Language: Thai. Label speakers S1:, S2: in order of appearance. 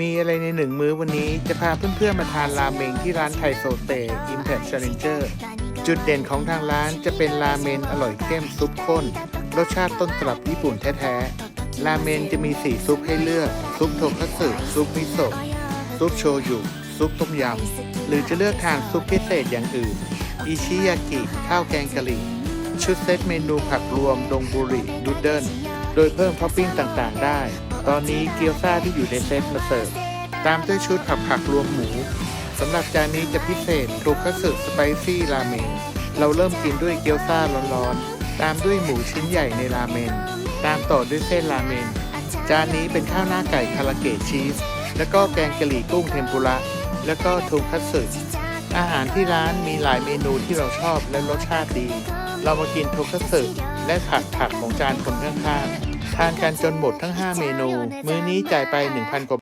S1: มีอะไรในหนึ่งมื้อวันนี้จะพาเพื่อนๆมาทานราเมงที่ร้านไทโซเต Impact Challenger จุดเด่นของทางร้านจะเป็นราเมนอร่อยเข้มซุปข้น รสชาติต้นตำรับญี่ปุ่นแท้ๆ ราเมนจะมีสีซุปให้เลือก ซุปโทคัตสึซุปมิโซะซุปโชยุซุปต้มยำ หรือจะเลือกทานซุปพิเศษอย่างอื่น อิชิยากิ ข้าวแกงกะหรี่ชุดเซตเมนูผักรวมดงบุรินูเดิลโดยเพิ่มท็อปปิ้งต่างๆ ได้ ตอนนี้เกี๊ยวซ่าที่อยู่ในเซตมาเสิร์ฟตามด้วยชุดผักผักรวมหมูสำหรับจานนี้จะพิเศษโทคัตสึสไปซี่ราเมงเราเริ่มกินด้วยเกี๊ยวซ่าร้อนๆ ตามด้วยหมูชิ้นใหญ่ในราเมน ตามต่อด้วยเส้นราเมน จานนี้เป็นข้าวหน้าไก่คาราเกะชีส แล้วก็แกงกะหรี่กุ้งเทมปุระ แล้วก็โทคัตสึอาหารที่ร้านมีหลายเมนูที่เราชอบและรสชาติดี เรามากินโทคัตสึและผัดผักของจานคนข้างๆ ทานกันจนหมดทั้ง 5 เมนู มื้อนี้จ่ายไป 1,000 กว่า